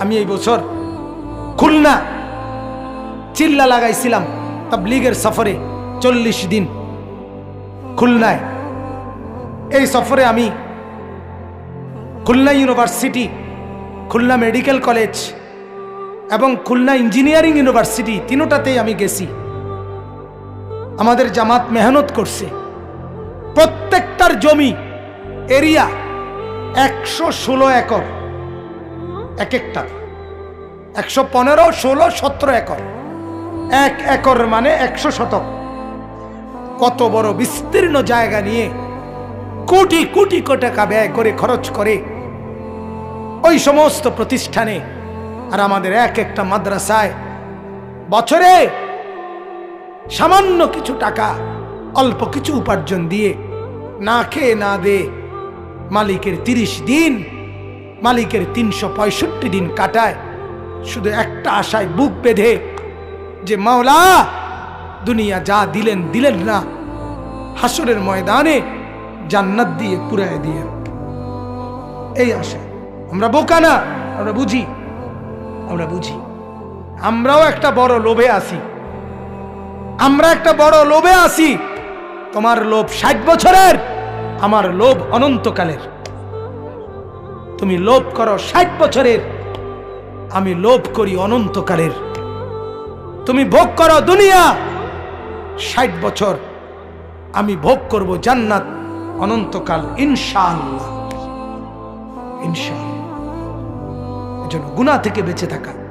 আমি এই বছর খুলনা চিল্লা লাগাইছিলাম তাবলিগের সফরে চল্লিশ দিন খুলনায়। এই সফরে আমি Khulna university, Khulna medical college এবং খুলনা ইঞ্জিনিয়ারিং ইউনিভার্সিটি তিনোটাতেই আমি গেছি। আমাদের জামাত মেহনত করছে। প্রত্যেকটার জমি এরিয়া একশো ষোলো একর। এক একটা একশো পনেরো, ষোলো, সতেরো একর। এক একর মানে একশো শতক। কত বড় বিস্তীর্ণ জায়গা নিয়ে কোটি কোটি কো টাকা ব্যয় করে খরচ করে ওই সমস্ত প্রতিষ্ঠানে আর আমাদের এক একটা মাদ্রাসায় বছরে সামান্য কিছু টাকা, অল্প কিছু উপার্জন দিয়ে না খেয়ে না দে মালিকের তিরিশ দিন মালিকের তিনশো পঁয়ষট্টি দিন কাটায়। শুধু একটা আশায় বুক বেঁধে যে, মাওলা, দুনিয়া যা দিলেন দিলেন না। হাসরের ময়দানে জান্নাত দিয়ে পুরায় দিয়ে। এই আশা আমরা বোকা না, আমরা বুঝি। আমরা বুঝি। আমরাও একটা বড় লোভে আছি। আমরা একটা বড় লোভে আছি। তোমার লোভ ষাট বছরের, আমার লোভ অনন্তকালের। তুমি লোভ করো ষাট বছরের। আমি লোভ করি অনন্তকালের। তুমি ভোগ করো দুনিয়া। ষাট বছর আমি ভোগ করব জান্নাত অনন্তকাল, ইনশাআল্লাহ। ইনশাআল্লাহ। এজন্য গুণা থেকে বেঁচে থাকা।